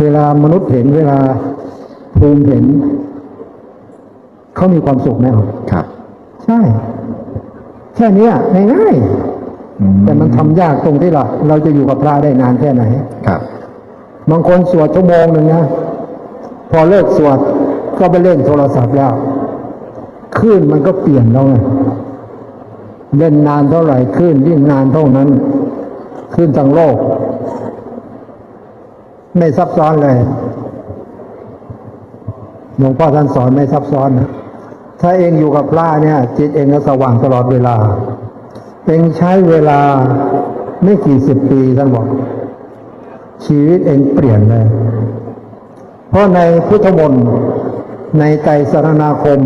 เวลามนุษย์เห็นเวลาภูมิเห็น เขามีความสุขแน่นอนครับ ใช่ แค่เนี้ยง่ายอืๆแต่มันทำยากตรงที่เราเราจะอยู่กับพระได้นานแค่ไหนครับบางคนสวดชั่วโมงหนึ่งนะพอเลิกสวดก็ไปเล่นโทรศัพท์แล้วคลื่นมันก็เปลี่ยนแล้วไงเล่นนานเท่าไหร่คลื่นยิ่งนานเท่านั้นคลื่นทั้งโลก ไม่ซับซ้อนเลยหลวงพ่อท่านสอนไม่ซับซ้อนนะถ้าเองอยู่กับพระเนี่ย จิตเองก็สว่างตลอดเวลา เองใช้เวลาไม่กี่สิบปีท่านบอก ชีวิตเองเปลี่ยนเลย เพราะในพุทธมนต์ในไตรสรณาคม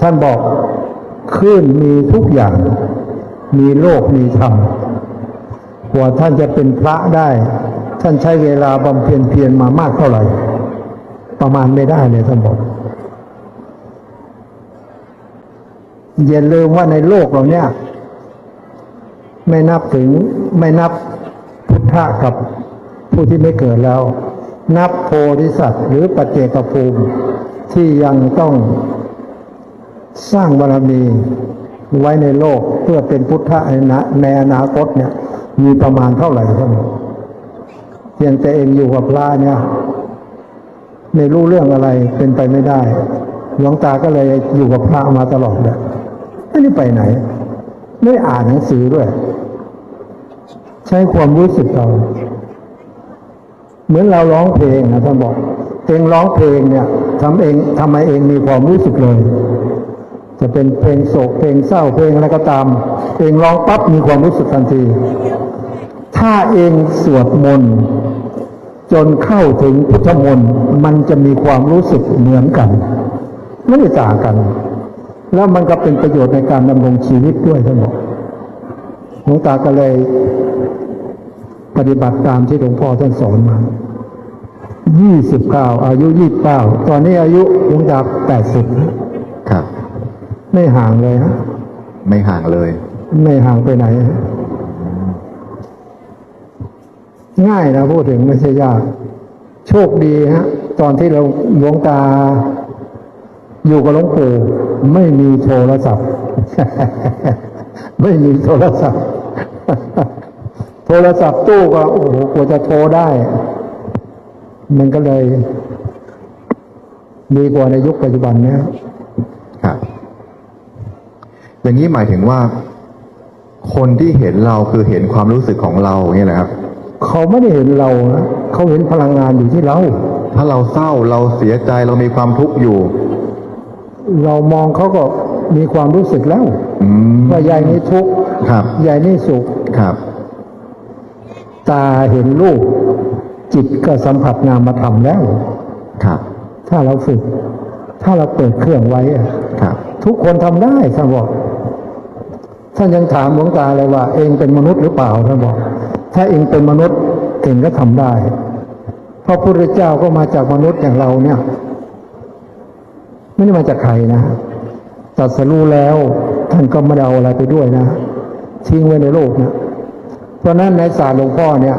ท่านบอกคลื่นมีทุกอย่าง มีโลกมีธรรมกว่าท่านจะเป็นพระได้ ท่านใช้เวลาบำเพ็ญเพียรมามากเท่าไหร่ ประมาณไม่ได้เลยท่านบอกอย่าลืมว่าในโลกเราเนี่ยไม่นับถึงไม่นับพุทธะกับผู้ที่ไม่เกิดแล้ว นับโพธิสัตว์หรือปัจเจกภูมิที่ยังต้องสร้างบารมีไว้ในโลกเพื่อเป็นพุทธะในอนาคตเนี่ยมีประมาณเท่าไหร่ครับ เพียงแต่เองอยู่กับพระเนี่ย ไม่รู้เรื่องอะไรเป็นไปไม่ได้ หลวงตาก็เลยอยู่กับพระมาตลอดเลยไม่ได้ไปไหน ไม่อ่านหนังสือด้วย ใช้ความรู้สึกเราเหมือนเราร้องเพลงนะท่านบอกเองร้องเพลงเนี่ยทำเองทำไมเองมีความรู้สึกเลย จะเป็นเพลงโศกเพลงเศร้าเพลงอะไรก็ตามเองร้องปั๊บมีความรู้สึกทันที ถ้าเองสวดมนต์ จนเข้าถึงพุทธมนต์มันจะมีความรู้สึกเหมือนกัน ไม่ได้ต่างกัน แล้วมันก็เป็นประโยชน์ในการดำรงชีวิตด้วยท่านบอกหลวงตาก็เลยปฏิบัติตามที่หลวงพ่อท่านสอนมา ยี่สิบเก้าอายุยี่เก้าตอนนี้อายุหลวงตาแปดสิบครับ ไม่ห่างเลยฮะ ไม่ห่างเลย ไม่ห่างไปไหนฮะ ง่ายนะพูดถึงไม่ใช่ยาก โชคดีฮะ ตอนที่เราหลวงตา อยู่กับหลวงปู่ไม่มีโทรศัพท์ ไม่มีโทรศัพท์ โทรศัพท์ตู้ก็โอ้โหกว่าจะโทรได้ มันก็เลยดีกว่าในยุคปัจจุบันเนี้ยครับอย่างนี้หมายถึงว่า คนที่เห็นเราคือเห็นความรู้สึกของเราอย่างนี้แหละครับ เขาไม่ได้เห็นเรานะเขาเห็นพลังงานอยู่ที่เรา ถ้าเราเศร้าเราเสียใจเรามีความทุกข์อยู่ เรามองเขาก็มีความรู้สึกแล้วอืมว่ายายนี่ทุกข์ครับยายนี่สุขครับตาเห็นรูปจิตก็สัมผัสนามธรรมแล้ว ครับ ถ้าเราฝึก ถ้าเราเปิดเครื่องไว้อะครับ ทุกคนทำได้ท่านบอกท่านยังถามหลวงตาเลยว่า เองเป็นมนุษย์หรือเปล่าท่านบอก ถ้าเองเป็นมนุษย์เองก็ทำได้ เพราะพระพุทธเจ้าก็มาจากมนุษย์อย่างเราเนี่ย ไม่ได้มาจากใครนะตรัสรู้แล้วท่านก็ไม่ได้เอาอะไรไปด้วยนะ ทิ้งไว้ในโลกนะเพราะฉะนั้นในศาสตร์หลวงพ่อเนี่ย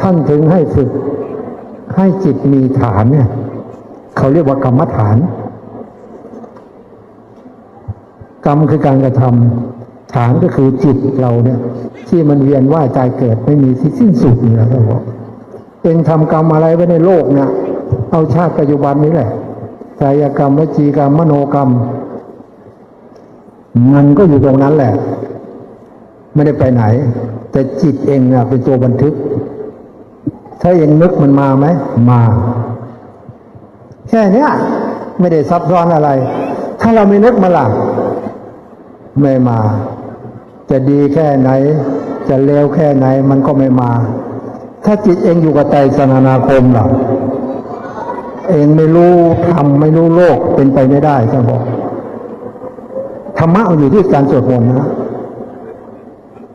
ท่านถึงให้ฝึกให้จิตมีฐานเนี่ย เขาเรียกว่ากรรมฐาน กรรมคือการกระทำ ฐานก็คือจิตเราเนี่ย ที่มันเวียนว่ายตายเกิดไม่มีที่สิ้นสุดนี่แหละครับบอกเองทำกรรมอะไรไว้ในโลกเนี่ยเอาชาติปัจจุบันนี้แหละกายกรรมวจีกรรมมโนกรรม มันก็อยู่ตรงนั้นแหละ ไม่ได้ไปไหน แต่จิตเองเนี่ยเป็นตัวบันทึก ถ้าเองนึกมันมาไหมมา แค่เนี้ยไม่ได้ซับซ้อนอะไร ถ้าเราไม่นึกมาล่ะไม่มา จะดีแค่ไหน จะเลวแค่ไหนมันก็ไม่มา ถ้าจิตเองอยู่กับใจสนานาคมล่ะเองไม่รู้ทำไม่รู้โลกเป็นไปไม่ได้ท่านบอกธรรมะอยู่ที่การสวดมนต์นะ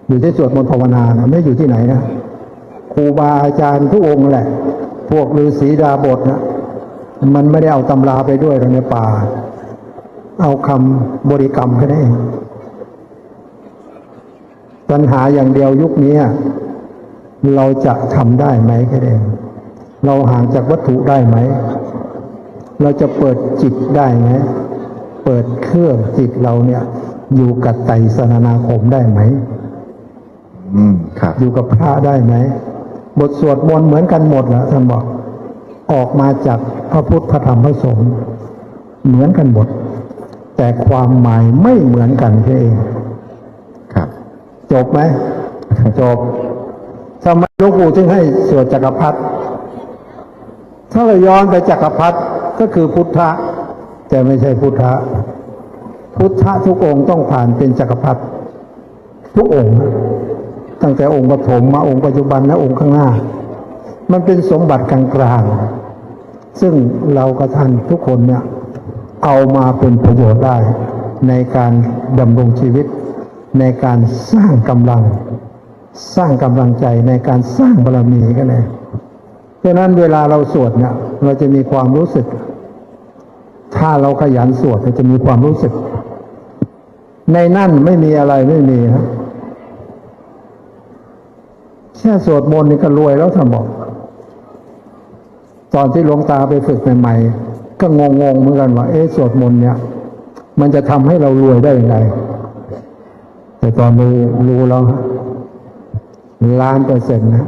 อยู่ที่สวดมนต์ภาวนานะไม่อยู่ที่ไหนนะครูบาอาจารย์ทุกองค์แหละ พวกฤาษีดาบทนะมันไม่ได้เอาตำราไปด้วยหรอกในป่า เอาคำบริกรรมแค่นั้นเอง ปัญหาอย่างเดียวยุคนี้เราจะทำได้ไหมแค่นั้นเองเราห่างจากวัตถุได้ไหม เราจะเปิดจิตได้ไหม เปิดเครื่องจิตเราเนี่ย อยู่กับไตรสนนาคมได้ไหม อืม ครับ อยู่กับพระได้ไหม บทสวดมนต์เหมือนกันหมดแหละท่านบอก ออกมาจากพระพุทธพระธรรมพระสงฆ์เหมือนกันหมด แต่ความหมายไม่เหมือนกันแค่เองครับ จบไหมจบทำไมหลวงปู่จึงให้สวดจักรพรรดิถ้าเราย้อนไปจักรพรรดิก็คือพุทธะ แต่ไม่ใช่พุทธะ พุทธะทุกองค์ต้องผ่านเป็นจักรพรรดิทุกองค์ ตั้งแต่องค์ปฐมมาองค์ปัจจุบันและองค์ข้างหน้า มันเป็นสมบัติกลางๆซึ่งเรากับท่านทุกคนเนี่ยเอามาเป็นประโยชน์ได้ในการดำรงชีวิต ในการสร้างกำลัง สร้างกำลังใจในการสร้างบารมีกันเลยดังนั้นเวลาเราสวดเนี่ยเราจะมีความรู้สึก ถ้าเราขยันสวดเราจะมีความรู้สึก ในนั่นไม่มีอะไรไม่มีนะแค่สวดมนต์นี่ก็รวยแล้วท่าบอกตอนที่หลวงตาไปฝึกใหม่ๆก็งงๆเหมือนกันว่า เอ๊ะสวดมนต์เนี่ย มันจะทำให้เรารวยได้ยังไง แต่ตอนนี้รู้แล้วล้านเปอร์เซ็นต์นะ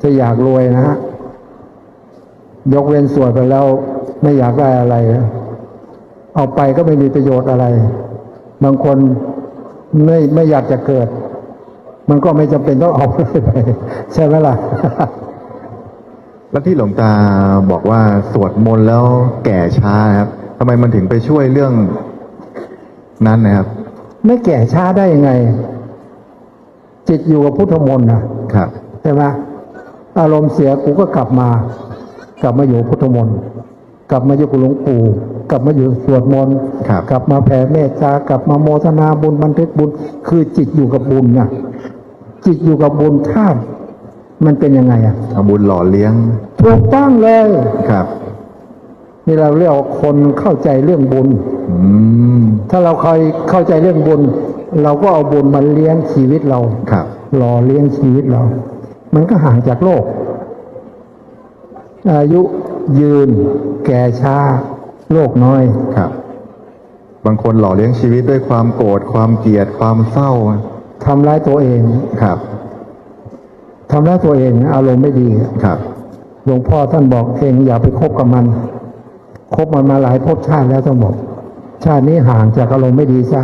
ถ้าอยากรวยนะฮะยกเว้นสวดไปแล้วไม่อยากได้อะไร เอาไปก็ไม่มีประโยชน์อะไร บางคนไม่ไม่อยากจะเกิด มันก็ไม่จำเป็นต้องเอาไปใช่ไหมล่ะแล้วที่หลวงตาบอกว่าสวดมนต์แล้วแก่ช้าครับทำไมมันถึงไปช่วยเรื่องนั้นนะครับ ไม่แก่ช้าได้ยังไง จิตอยู่กับพุทธมนต์นะครับใช่ไหมอารมณ์เสียกูก็กลับมา กลับมาอยู่พุทธมนต์กลับมาอยู่กับหลวงปู่กลับมาอยู่สวดมนต์ครับกลับมาแผ่เมตตากลับมาโมทนาบุญบันทึกบุญ คือจิตอยู่กับบุญนะจิตอยู่กับบุญท่าตุมันเป็นยังไงอะเอาบุญหล่อเลี้ยงถูกต้องเลยครับ นี่เราเรียกว่าคนเข้าใจเรื่องบุญอืมถ้าเราเคยเข้าใจเรื่องบุญ เราก็เอาบุญมาเลี้ยงชีวิตเราครับหล่อเลี้ยงชีวิตเรา มันก็ห่างจากโลก อายุยืน แก่ช้า โลกน้อยครับ บางคนหล่อเลี้ยงชีวิตด้วยความโกรธความเกลียดความเศร้าทำร้ายตัวเองครับทำร้ายตัวเอง อารมณ์ไม่ดีครับหลวงพ่อท่านบอกเองอย่าไปคบกับมัน คบมันมาหลายภพชาติแล้วท่านบอกชาตินี้ห่างจากอารมณ์ไม่ดีซะ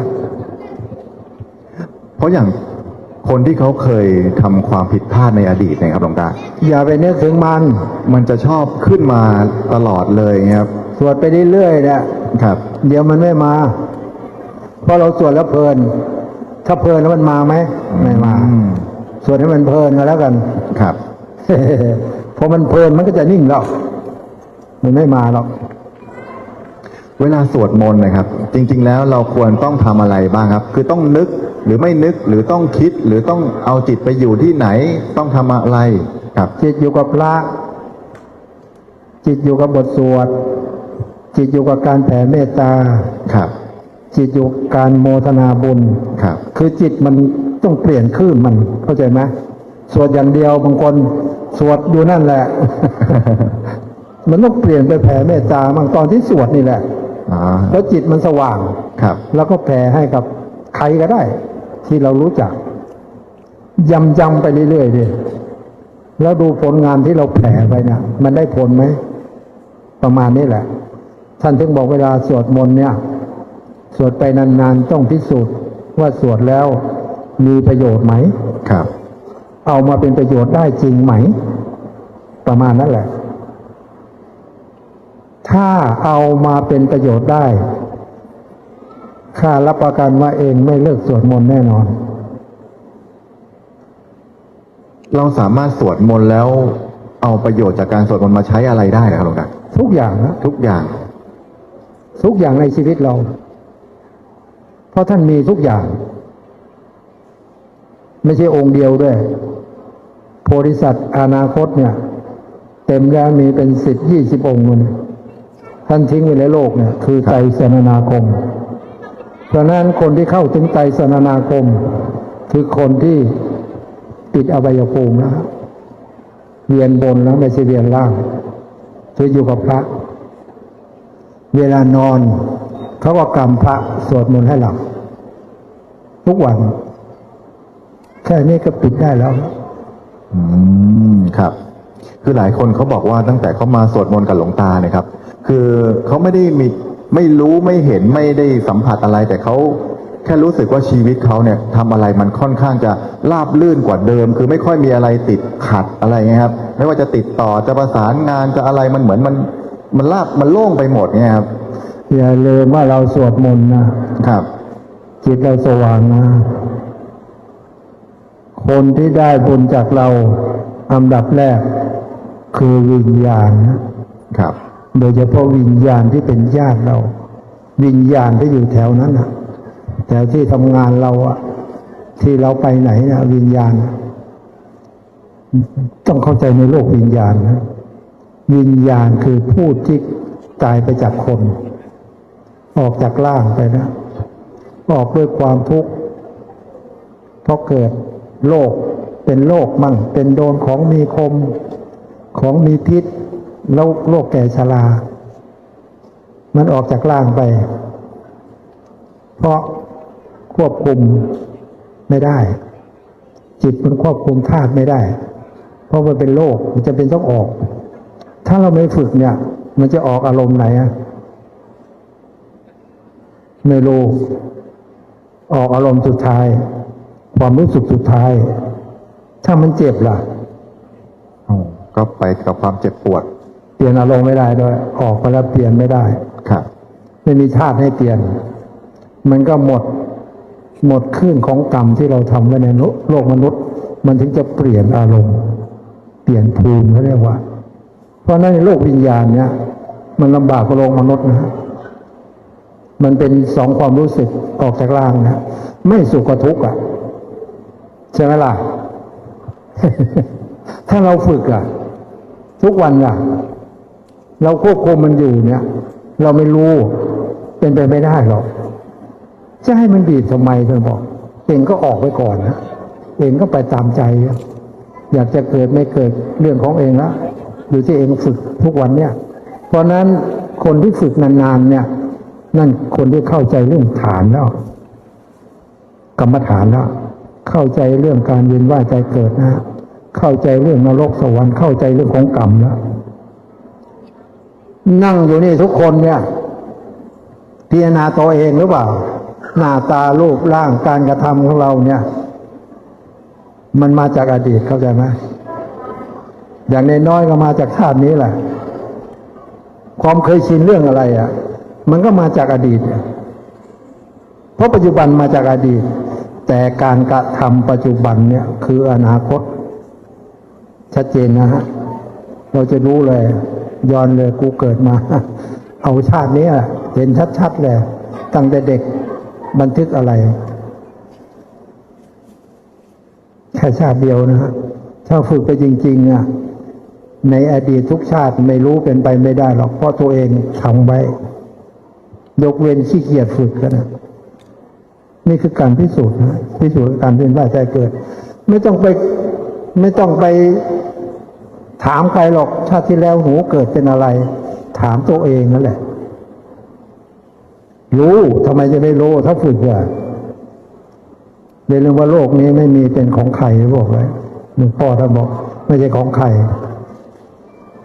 เพราะอย่างคนที่เขาเคยทำความผิดพลาดในอดีตเนะครับหลวงตาอย่าไปนึกถึงมัน มันจะชอบขึ้นมาตลอดเลยครับสวดไปเรื่อยๆเนี่ยครับ เดี๋ยวมันไม่มา เพราะเราสวดแล้วเพลิน ถ้าเพลินแล้วมันมาไหมไม่มาอืมสวดให้มันเพลินก็แล้วกันครับพอมันเพลินมันก็จะนิ่งแล้วมันไม่มาหรอก เวลาสวดมนต์นะครับ จริง ๆ แล้วเราควรต้องทำอะไรบ้างครับ คือต้องนึกหรือไม่นึกหรือต้องคิดหรือต้องเอาจิตไปอยู่ที่ไหนต้องทำอะไรครับจิตอยู่กับพระ จิตอยู่กับบทสวด จิตอยู่กับการแผ่เมตตาครับ จิตอยู่กับการโมทนาบุญครับ คือจิตมันต้องเปลี่ยนคลื่นมันเข้าใจไหมสวดอย่างเดียวบางคนสวดอยู่นั่นแหละ มันต้องเปลี่ยนไปแผ่เมตตาบางตอนที่สวดนี่แหละอ่า แล้วจิตมันสว่างครับ แล้วก็แผ่ให้กับใครก็ได้ ที่เรารู้จักยำยำๆไปเรื่อยๆดิแล้วดูผลงานที่เราแผ่ไปเนี่ยมันได้ผลไหม ประมาณนี้แหละ ท่านถึงบอกเวลาสวดมนต์เนี่ย สวดไปนานๆต้องพิสูจน์ว่าสวดแล้วมีประโยชน์ไหมครับ เอามาเป็นประโยชน์ได้จริงไหม ประมาณนั้นแหละ ถ้าเอามาเป็นประโยชน์ได้ข้ารับประกันว่าเองไม่เลิกสวดมนต์แน่นอน เราสามารถสวดมนต์แล้วเอาประโยชน์จากการสวดมนต์มาใช้อะไรได้นะครับหลวงตาทุกอย่างนะทุกอย่าง ทุกอย่างในชีวิตเรา เพราะท่านมีทุกอย่าง ไม่ใช่องค์เดียวด้วยโพธิสัตว์อนาคตเนี่ย เต็มแล้วมีเป็นสิบยี่สิบองค์มัน ท่านทิ้งไว้ในโลกเนี่ยคือไตรสนานาคม เพราะนั้นคนที่เข้าถึงไตรสนานาคม คือคนที่ปิดอบายภูมิแล้วเวียนบนแล้วไม่ใช่เวียนล่างคืออยู่กับพระ เวลานอนเขาก็กำพระสวดมนต์ให้หลับทุกวัน แค่นี้ก็ปิดได้แล้ว อืมครับ คือหลายคนเขาบอกว่าตั้งแต่เขามาสวดมนต์กับหลวงตาเนี่ยครับ คือเขาไม่ได้มีไม่รู้ไม่เห็นไม่ได้สัมผัสอะไร แต่เขาแค่รู้สึกว่าชีวิตเขาเนี่ยทำอะไรมันค่อนข้างจะราบลื่นกว่าเดิม คือไม่ค่อยมีอะไรติดขัดอะไรเงี้ยครับ ไม่ว่าจะติดต่อจะประสานงานจะอะไรมันเหมือนมันมันราบมันโล่งไปหมดเนี่ยครับอย่าลืมว่าเราสวดมนต์นะครับ จิตเราสว่างนะคนที่ได้บุญจากเราอันดับแรก คือวิญญาณนะครับ โดยเฉพาะวิญญาณที่เป็นญาติเรา วิญญาณที่อยู่แถวนั้นนะแถวที่ทำงานเราอะที่เราไปไหนนะวิญญาณ ต้องเข้าใจในโลกวิญญาณนะวิญญาณคือผู้ที่ตายไปจากคน ออกจากร่างไปนะออกด้วยความทุกข์เพราะเกิดโรคเป็นโรคมั่ง เป็นโดนของมีคมของมีพิษ แล้วโรคแก่ชรา มันออกจากร่างไป เพราะควบคุมไม่ได้ จิตมันควบคุมธาตุไม่ได้ เพราะมันเป็นโรคมันจะเป็นต้องออก ถ้าเราไม่ฝึกเนี่ย มันจะออกอารมณ์ไหนอะไม่รู้ออกอารมณ์สุดท้าย ความรู้สึกสุดท้าย ถ้ามันเจ็บล่ะก็ไปกับความเจ็บปวด เปลี่ยนอารมณ์ไม่ได้ด้วย ออกไปแล้วเปลี่ยนไม่ได้ ครับ ไม่มีชาติให้เปลี่ยน มันก็หมด หมดคลื่นของกรรมที่เราทำไว้ในโลโลกมนุษย์ มันถึงจะเปลี่ยนอารมณ์ เปลี่ยนภูมิเขาเรียกว่า เพราะฉะนั้นในโลกวิญญาณเนี่ย มันลำบากกว่าโลกมนุษย์นะมันเป็นสองความรู้สึกออกจากร่างนะไม่สุขกับทุกข์อะใช่ไหมล่ะ ถ้าเราฝึกอะ ทุกวันอะ เราควบคุมมันอยู่เนี่ย เราไม่รู้เป็นไปไม่ได้หรอกจะให้มันบีบทำไมเธอบอกเองก็ออกไปก่อนนะเองก็ไปตามใจ อยากจะเกิดไม่เกิดเรื่องของเองละอยู่ที่เองฝึกทุกวันเนี่ย เพราะนั้นคนที่ฝึกนานๆเนี่ย นั่นคนที่เข้าใจเรื่องฐานแล้ว กรรมฐานแล้วเข้าใจเรื่องการเวียนว่ายใจเกิดนะ เข้าใจเรื่องนรกสวรรค์เข้าใจเรื่องของกรรมแล้ว นั่งอยู่นี่ทุกคนเนี่ยพิจารณาตัวเองหรือเปล่า หน้าตารูปร่างการกระทำของเราเนี่ย มันมาจากอดีตเข้าใจไหมอย่างในน้อยก็มาจากชาตินี้แหละ ความเคยชินเรื่องอะไรอะ่ะ มันก็มาจากอดีต เพราะปัจจุบันมาจากอดีต แต่การกระทำปัจจุบันเนี่ย คืออนาคต ชัดเจนนะฮะ เราจะรู้เลย ย้อนเลยกูเกิดมา เอาชาตินี้เห็นชัดๆเลยตั้งแต่เด็กบันทึกอะไร แค่ชาติเดียวนะฮะถ้าฝึกไปจริง ๆอะในอดีตทุกชาติไม่รู้เป็นไปไม่ได้หรอกเพราะตัวเองทำไว้ ยกเว้นขี้เกียจฝึกกันนะนี่คือการพิสูจน์นะพิสูจน์การเป็นว่าใจเกิด ไม่ต้องไป ไม่ต้องไป ถามใครหรอกชาติที่แล้วหูเกิดเป็นอะไร ถามตัวเองนั่นแหละ รู้ทำไมจะไม่รู้ถ้าฝึกอะเรื่องว่าโลกนี้ไม่มีเป็นของใครบอกไว้หลวงพ่อท่านบอกไม่ใช่ของใคร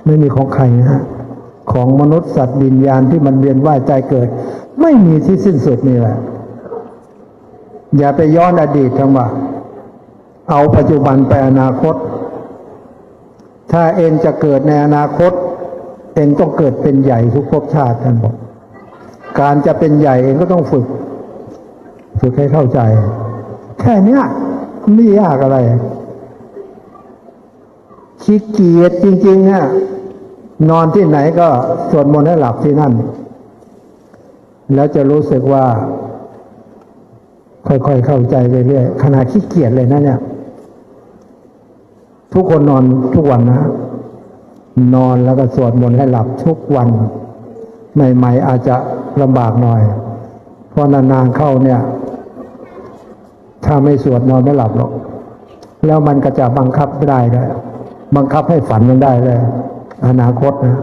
ไม่มีของใครนะฮะของมนุษย์สัตว์วิญญาณที่มันเวียนว่ายใจเกิด ไม่มีที่สิ้นสุดนี่แหละ อย่าไปย้อนอดีตทั้งว่า เอาปัจจุบันไปอนาคต ถ้าเองจะเกิดในอนาคต เองต้องเกิดเป็นใหญ่ทุกภพชาติท่านบอก การจะเป็นใหญ่เองก็ต้องฝึก ฝึกให้เข้าใจ แค่เนี้ยไม่ยากอะไรขี้เกียจจริงๆเนี่ยนอนที่ไหนก็สวดมนต์ให้หลับที่นั่น แล้วจะรู้สึกว่า ค่อยๆเข้าใจไปเรื่อยขณะขี้เกียจเลยนะเนี่ย ทุกคนนอนทุกวันนะ นอนแล้วก็สวดมนต์ให้หลับทุกวัน ใหม่ๆอาจจะลำบากหน่อย เพราะนานๆเข้าเนี่ย ถ้าไม่สวดนอนไม่หลับหรอก แล้วมันก็จะบังคับไม่ได้ด้วยบังคับให้ฝันยังได้เลย อนาคตนะ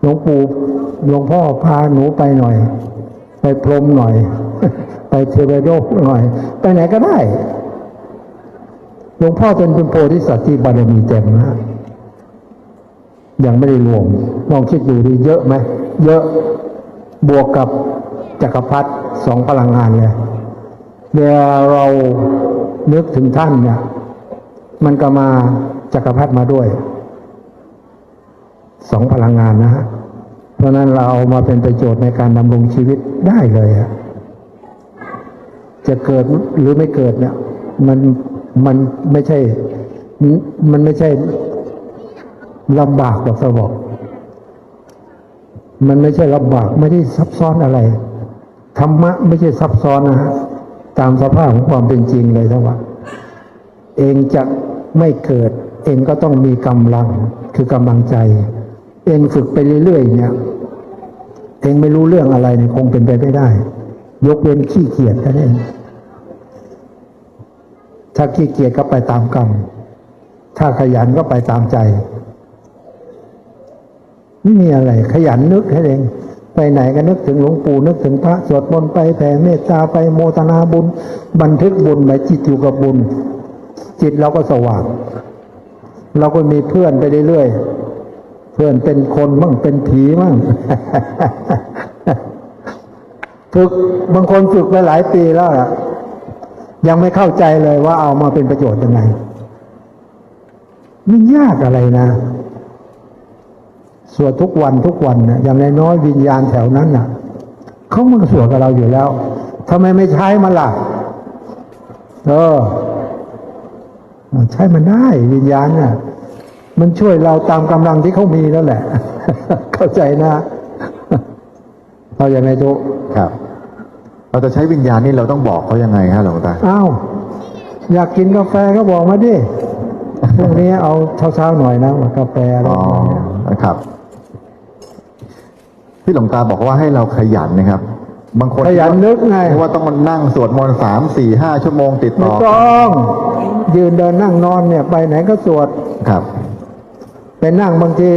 หลวงปู่หลวงพ่อพาหนูไปหน่อย ไปพรมหน่อย ไปเทวโลกหน่อย ไปไหนก็ได้ หลวงพ่อเป็นเป็นโพธิสัตว์ที่บารมีเต็มนะยังไม่ได้รวมลองคิดดูดีเยอะไหมเยอะบวกกับจักรพรรดิสองพลังงานเลยเวลาเรานึกถึงท่านเนี่ย มันก็มาจักรพรรดิมาด้วยสองพลังงานนะฮะเพราะฉะนั้นเราเอามาเป็นประโยชน์ในการดำรงชีวิตได้เลยอะจะเกิดหรือไม่เกิดเนี่ย มัน มันไม่ใช่ มันไม่ใช่ลำบากหรอกสบอกมันไม่ใช่ลำบากไม่ได้ซับซ้อนอะไร ธรรมะไม่ใช่ซับซ้อนนะฮะตามสภาพของความเป็นจริงเลยทั้งว่าเองจะไม่เกิด เองก็ต้องมีกำลังคือกำลังใจ เองฝึกไปเรื่อยๆเนี่ย เองไม่รู้เรื่องอะไรเนี่ยคงเป็นไปไม่ได้ ยกเว้นขี้เกียจแค่นั้นเอง ถ้าขี้เกียจก็ไปตามกรรม ถ้าขยันก็ไปตามใจ ไม่มีอะไร ขยันนึกแค่เอง ไปไหนก็นึกถึงหลวงปู่นึกถึงพระสวดมนต์ไปแผ่เมตตาไปโมทนาบุญ บันทึกบุญไปจิตอยู่กับบุญ จิตเราก็สว่าง เราก็มีเพื่อนไปเรื่อยๆ เพื่อนเป็นคนมั่งเป็นผีมั่งฝึกบางคนฝึกไปหลายปีแล้วล่ะ ยังไม่เข้าใจเลยว่าเอามาเป็นประโยชน์ยังไงไม่ยากอะไรนะสวดทุกวันทุกวันนะอย่างน้อยวิญญาณแถวนั้นน่ะเขามันสวดกับเราอยู่แล้วทำไมไม่ใช้มันล่ะเออใช้มันได้วิญญาณน่ะ มันช่วยเราตามกำลังที่เขามีแล้วแหละ เข้าใจนะ เอาอย่างไรทุกครับ เราจะใช้วิญญาณนี่เราต้องบอกเขายังไงฮะหลวงตาอ้าวอยากกินกาแฟก็บอกมาดิพรุ่งนี้เอาเช้าๆหน่อยนะกาแฟอะไรอ๋ออย่างเงี้ยนะครับที่หลวงตาบอกว่าให้เราขยันนะครับ บางคนขยันนึกไงคิดว่าต้องมานั่งสวดมนต์สามสี่ห้าชั่วโมงติดไม่ต่อต้องยืนเดินนั่งนอนเนี่ยไปไหนก็สวดครับไปนั่งบางที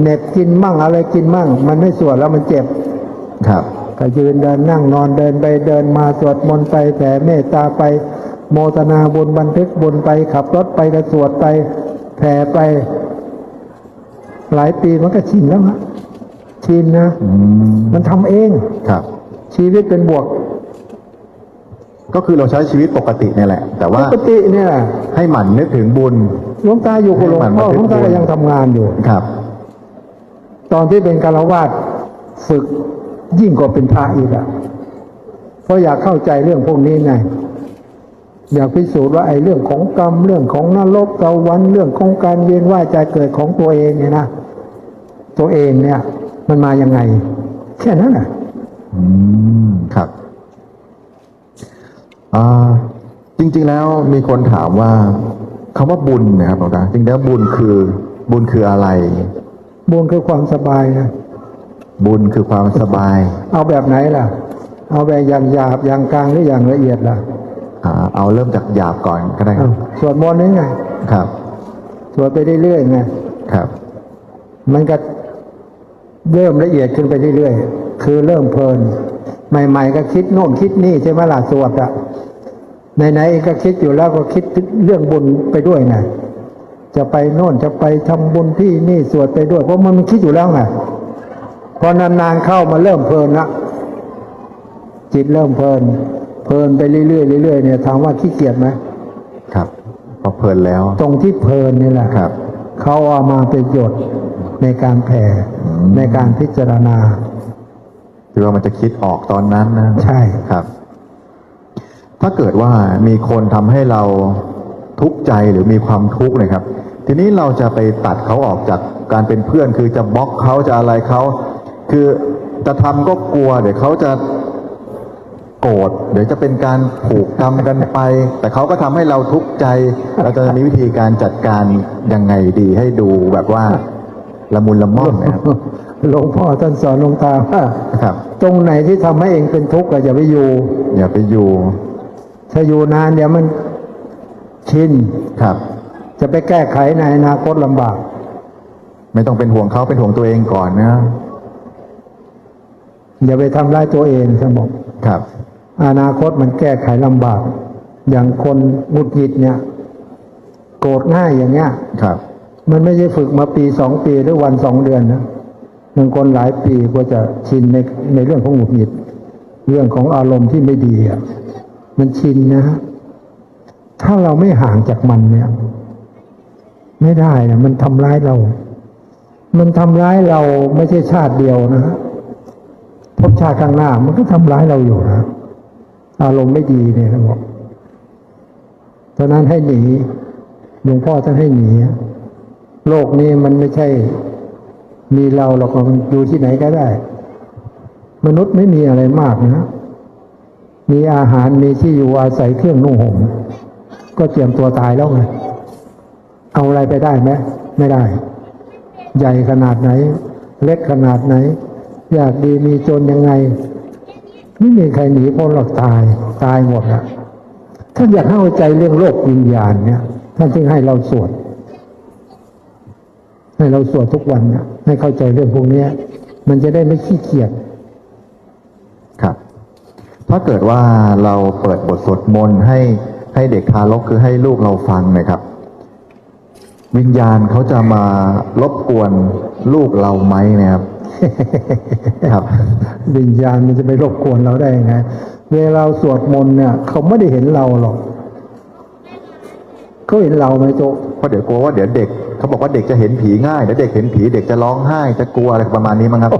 เหน็บกินมั่งอะไรกินมั่ง มันไม่สวดแล้วมันเจ็บครับ ก็ยืนเดินนั่งนอนเดินไปเดินมาสวดมนต์ไปแผ่เมตตาไป โมทนาบุญบันทึกบุญไปขับรถไปก็สวดไปแผ่ไป หลายปีมันก็ชินแล้วฮะชินนะอืมมันทำเองครับ ชีวิตเป็นบวก ก็คือเราใช้ชีวิตปกติเนี่ยแหละ แต่ปว่ากติเนี่ยให้หมั่นนึกถึงบุญหลวงตาอยู่กับหลวงพ่อหลวงตาก็ยังทำงานอยู่ครับ ตอนที่เป็นคารวาสฝึก ยิ่งกว่าเป็นพระอีกอะเพราะอยากเข้าใจเรื่องพวกนี้ไงอยากพิสูจน์ว่าไอ้เรื่องของกรรมเรื่องของนรกสวรรค์เรื่องของการเวียนว่ายใจเกิดของตัวเองเนี่ยนะตัวเองเนี่ย มันมายังไง แค่นั้นน่ะอืมครับอ่าจริง ๆ แล้วมีคนถามว่าคำว่าบุญนะครับหลวงตาจริงๆแล้วบุญคือบุญคืออะไร บุญคือความสบายนะ บุญคือความสบาย เอาแบบไหนล่ะ เอาแบบอย่างหยาบอย่างกลางหรืออย่างละเอียดล่ะอ่าเอาเริ่มจากหยาบก่อนก็ได้คอ้ารัวบสวดมนต์นี่ไงครับ สวดไปเรื่อยๆไงครับ มันก็เริ่มละเอียดขึ้นไปเรื่อยๆ คือเริ่มเพลิน ใหม่ ๆ ก็คิดโน่นคิดนี่ใช่ไหมล่ะสวดอะไหนๆเองก็คิดอยู่แล้วก็คิดเรื่องบุญไปด้วยไงจะไปโน่นจะไปทำบุญที่นี่สวดไปด้วยเพราะมันมันคิดอยู่แล้วไง พอนานๆเข้ามาเริ่มเพลินละจิตเริ่มเพลิน เพลินไปเรื่อยๆเรื่อยๆเนี่ยถามว่าขี้เกียจไหมครับพอเพลินแล้ว ตรงที่เพลินนี่แหละครับเขาเอามาเป็นประโยชน์ในการแผ่อืมในการพิจารณาคือว่ามันจะคิดออกตอนนั้นนะใช่ครับ ถ้าเกิดว่ามีคนทำให้เราทุกข์ใจหรือมีความทุกข์นะครับ ทีนี้เราจะไปตัดเขาออกจากการเป็นเพื่อน คือจะบล็อกเขาจะอะไรเขา คือจะทำก็กลัว เดี๋ยวเขาจะโกรธเดี๋ยวจะเป็นการผูกกรรมกันไป แต่เขาก็ทำให้เราทุกข์ใจ เราจะมีวิธีการจัดการยังไงดีให้ดูแบบว่าละมุนละม่อมนะครับหลวงพ่อท่านสอนหลวงตาว่าครับตรงไหนที่ทำให้เองเป็นทุกข์ก็อย่าไปอยู่ อย่าไปอยู่ ถ้าอยู่นานเดี๋ยวมันชินครับ จะไปแก้ไขในอนาคตลำบาก ไม่ต้องเป็นห่วงเขาเป็นห่วงตัวเองก่อนนะ อย่าไปทำร้ายตัวเองสมองครับ อนาคตมันแก้ไขลำบาก อย่างคนหงุดหงิดเนี่ย โกรธง่ายอย่างเงี้ยครับ มันไม่ใช่ฝึกมาปีสองปีหรือวันสองเดือนนะบางคนหลายปีกว่าจะชินในในเรื่องของหงุดหงิด เรื่องของอารมณ์ที่ไม่ดีอะมันชินนะฮะถ้าเราไม่ห่างจากมันเนี่ย ไม่ได้นะมันทำร้ายเรา มันทำร้ายเราไม่ใช่ชาติเดียวนะฮะ ภพชาติข้างหน้า มันก็ทำร้ายเราอยู่นะ อารมณ์ไม่ดีเนี่ยนะบอกตอนนั้นให้หนีหลวงพ่อท่านให้หนีโลกนี้มันไม่ใช่ มีเราหรอกมันอยู่ที่ไหนก็ได้ มนุษย์ไม่มีอะไรมากนะมีอาหารมีที่อยู่อาศัยเครื่องนุ่งห่มก็เตรียมตัวตายแล้วไงเอาอะไรไปได้ไหมไม่ได้ ใหญ่ขนาดไหน เล็กขนาดไหน อยากดีมีจนยังไง ไม่มีใครหนีพ้นหรอกตายตายหมดอะท่านอยากเข้าใจเรื่องโลกวิญญาณเนี่ยท่านจึงให้เราสวดให้เราสวดทุกวันนะให้เข้าใจเรื่องพวกนี้มันจะได้ไม่ขี้เกียจครับ ถ้าเกิดว่าเราเปิดบทสวดมนต์ให้ให้เด็กทารกคือให้ลูกเราฟังนะครับ วิญญาณเขาจะมารบกวนลูกเราไหมนะครับ ครับวิญญาณมันจะไปรบกวนเราได้ยังไงเวลาเราสวดมนต์เนี่ย เขาไม่ได้เห็นเราหรอกเขาเห็นเราไหมโจเพราะเดี๋ยวกลัวว่าเดี๋ยวเด็กเขาบอกว่าเด็กจะเห็นผีง่ายเดี๋ยวเด็กเห็นผีเด็กจะร้องไห้ จะกลัวอะไรประมาณนี้มั้งครับ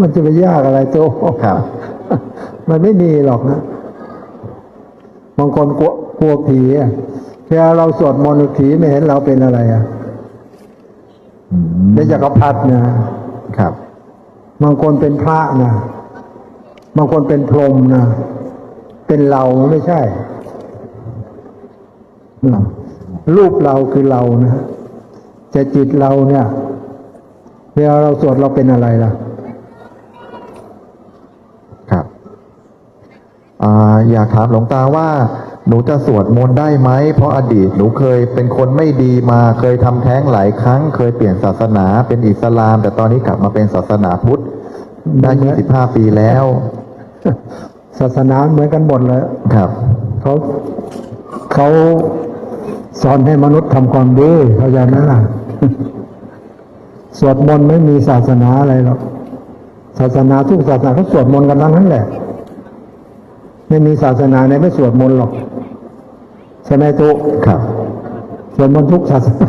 มันจะไปยากอะไรโจครับ มันไม่มีหรอกนะบางคนกลัวกลัวผีอะเวลาเราสวดมนต์ผีไม่เห็นเราเป็นอะไรอะอืมเป็นจักรพรรดินะ ครับบางคนเป็นพระนะบางคนเป็นพรหมนะเป็นเราไม่ใช่รูปเราคือเรานะจะจิตเราเนี่ยเวลาเราสวดเราเป็นอะไรล่ะ ครับออยากถามหลวงตาว่า หนูจะสวดมนต์ได้ไหม เพราะอดีตหนูเคยเป็นคนไม่ดีมา เคยทำแท้งหลายครั้ง เคยเปลี่ยนศาสนาเป็นอิสลาม แต่ตอนนี้กลับมาเป็นศาสนาพุทธ ได้25ปีแล้ว ศาสนาเหมือนกันหมดเลย ครับ เขาเขาสอนให้มนุษย์ทำความดีเข้าใจไหมล่ะ สวดมนต์ไม่มีศาสนาอะไรหรอก ศาสนาทุกศาสนาเขาสวดมนต์กันทั้งนั้นแหละ ไม่มีศาสนาไหนไม่สวดมนต์หรอก ใช่ไหมตุครับ สวดมนต์ทุกศาสนา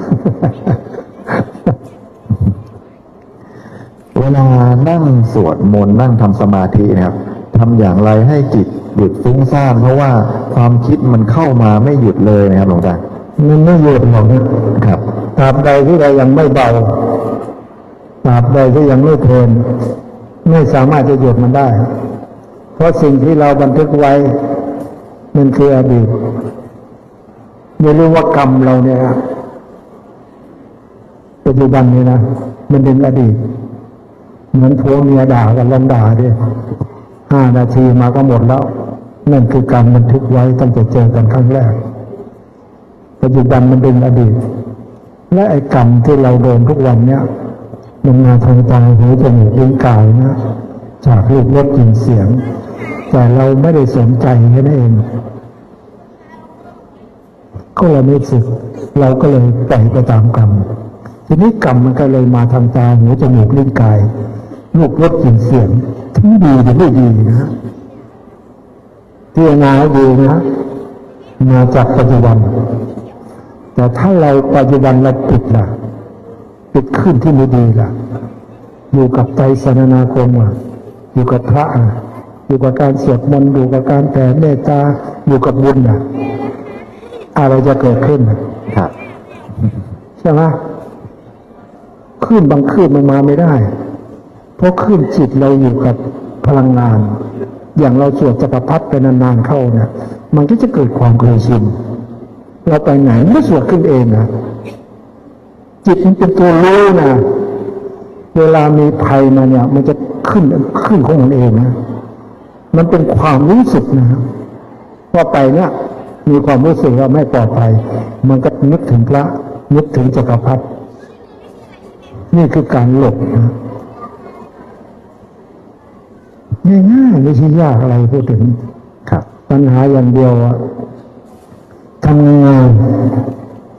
เวลานั่งสวดมนต์นั่งทำสมาธินะครับทำอย่างไรให้จิตหยุดฟุ้งซ่านเพราะว่าความคิดมันเข้ามาไม่หยุดเลยนะครับหลวงตามันไม่หยุดหรอกนะครับตราบใดที่เรายังไม่เบาตราบใดที่ยังไม่เพลินไม่สามารถจะหยุดมันได้เพ ราะสิ่งที่เราบันทึกไว้มันคืออดีตไม่รู้ว่ากรรมเราเนี่ยปัจจุบันนี้นะมันเป็นอดีตเหมือนผัวเมียด่ากันลองด่าดิห้านาทีมาก็หมดแล้ว นั่นคือการบันทึกไว้ตั้งแต่เจอกันครั้งแรก ปัจจุบันมันเป็นอดีต และไอ้กรรมที่เราโดนทุกวันเนี้ยมันมาทางตาหูจมูกลิ้นกายนะ จากรูปรสกลิ่นเสียง แต่เราไม่ได้สนใจแค่นั้นเอง ก็เราไม่สึก เราก็เลยปล่อยไปตามกรรมทีนี้กรรมมันก็เลยมาทางตาหูจมูกลิ้นกายรูปรสกลิ่นเสียงทั้งดีหรือไม่ดีนะที่นาดีนะมาจากปัจจุบัน แต่ถ้าเราปัจจุบันเราปิดล่ะ ปิดขึ้นที่ไม่ดีล่ะ อยู่กับไตรสรณาคมอะ อยู่กับพระอะอยู่กับการสวดมนต์อยู่กับการแผ่เมตตาอยู่กับบุญอะอะไรจะเกิดขึ้นอะครับใช่ไหมคลื่นบางคลื่นมันมาไม่ได้ เพราะคลื่นจิตเราอยู่กับพลังงาน อย่างเราสวดจักรพรรดิไปนานๆเข้าเนี่ยมันก็จะเกิดความเคยชินเราไปไหนมันก็สวดขึ้นเองนะจิตมันเป็นตัวรู้นะ เวลามีภัยมาเนี่ย มันจะขึ้นขึ้นของมันเองนะ มันเป็นความรู้สึกนะว่าไปเนี่ย มีความรู้สึกว่าไม่ปลอดภัยมันก็นึกถึงพระนึกถึงจักรพรรดินี่คือการหลบนะง่ายๆไม่ใช่ยากอะไรพูดถึงครับปัญหาอย่างเดียวอะทำงาน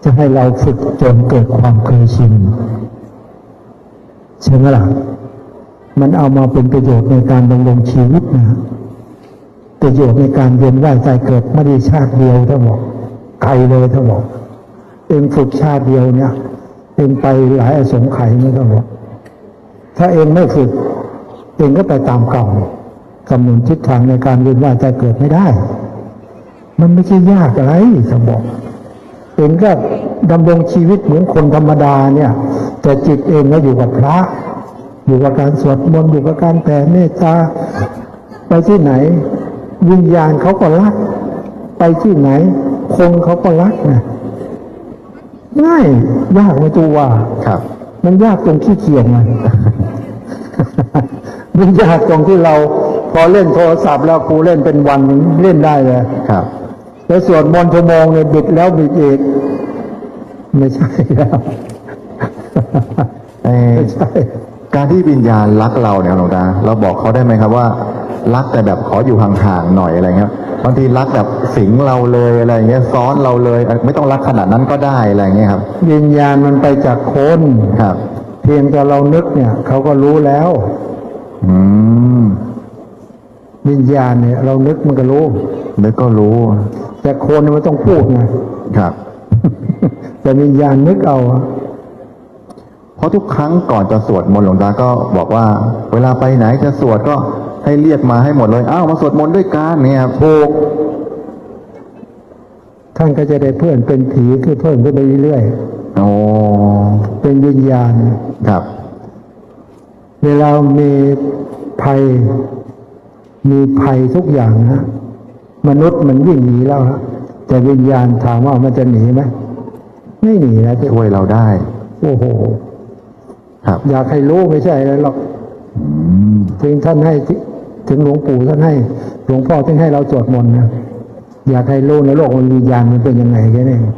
จะให้เราฝึกจนเกิดความเคยชิน ใช่ไหมล่ะมันเอามาเป็นประโยชน์ในการดำรงชีวิตนะประโยชน์ในการเวียนว่ายตายเกิดไม่ได้ชาติเดียวถ้าบอกไกลเลยถ้าบอกเองฝึกชาติเดียวเนี่ยเองไปหลายอสงไขยไม่ต้องบอกถ้าเองไม่ฝึก เองก็ไปตามเก่ากำหนดทิศทางในการเวียนว่ายตายเกิดไม่ได้ มันไม่ใช่ยากอะไรจะบอกเองก็ดำรงชีวิตเหมือนคนธรรมดาเนี่ย แต่จิตเองก็อยู่กับพระ อยู่กับการสวดมนต์อยู่กับการแผ่เมตตาไปที่ไหน วิญญาณเขาก็รัก ไปที่ไหน คนเขาก็รักนะง่ายยากไหม่ตัวว่าครับ มันยากตรงขี้เกียจมันมันยากตรงที่เราพอเล่นโทรศัพท์แล้วครูเล่นเป็นวันเล่นได้เลยครับ แล้วสวดมนต์ชั่วโมงเนี่ยบิดแล้วบิดอีกไม่ใช่แล้ว เอ่อไม่ใช่ การที่วิญญาณรักเราเนี่ยหลวงตาเราบอกเขาได้ไหมครับว่า รักแต่แบบขออยู่ห่างๆหน่อยอะไรเงี้ยบางทีรักแบบสิงเราเลยอะไรเงี้ยซ้อนเราเลยเอ่อไม่ต้องรักขนาดนั้นก็ได้อะไรเงี้ยครับ วิญญาณมันไปจากคน ครับ เพียงแต่เรานึกเนี่ยเขาก็รู้แล้ว อืมวิญญาณเนี่ย เรานึกมันก็รู้ นึกก็รู้แต่คนเนี่ยมันต้องพูดไงครับ แต่วิญญาณนึกเอาอะเพ ราะทุกครั้งก่อนจะสวดมนต์หลวงตาก็บอกว่า เวลาไปไหนจะสวดก็ให้เรียกมาให้หมดเลยอ้าวมาสวดมนต์ด้วยกันเนี่ยครับถูกท่านก็จะได้เพื่อนเป็นผีคือเพิ่มขึ้นไปเรื่อยโอ้ๆเป็นวิญญาณครับ เวลามีภัย มีภัยทุกอย่างนะมนุษย์มันวิ่งหนีแล้วฮะแต่วิญญาณถามว่ามันจะหนีไหมไม่หนีนะที่ช่วยเราได้ โอ้โห ครับ อยากให้รู้ไม่ใช่แล้วหรอกอืมถึงท่านให้ที่ถึงหลวงปู่ท่านให้ หลวงพ่อท่านให้เราสวดมนต์นะอยากให้รู้ในโลกมันวิญญาณมันเป็นยังไงแค่นี้นเอง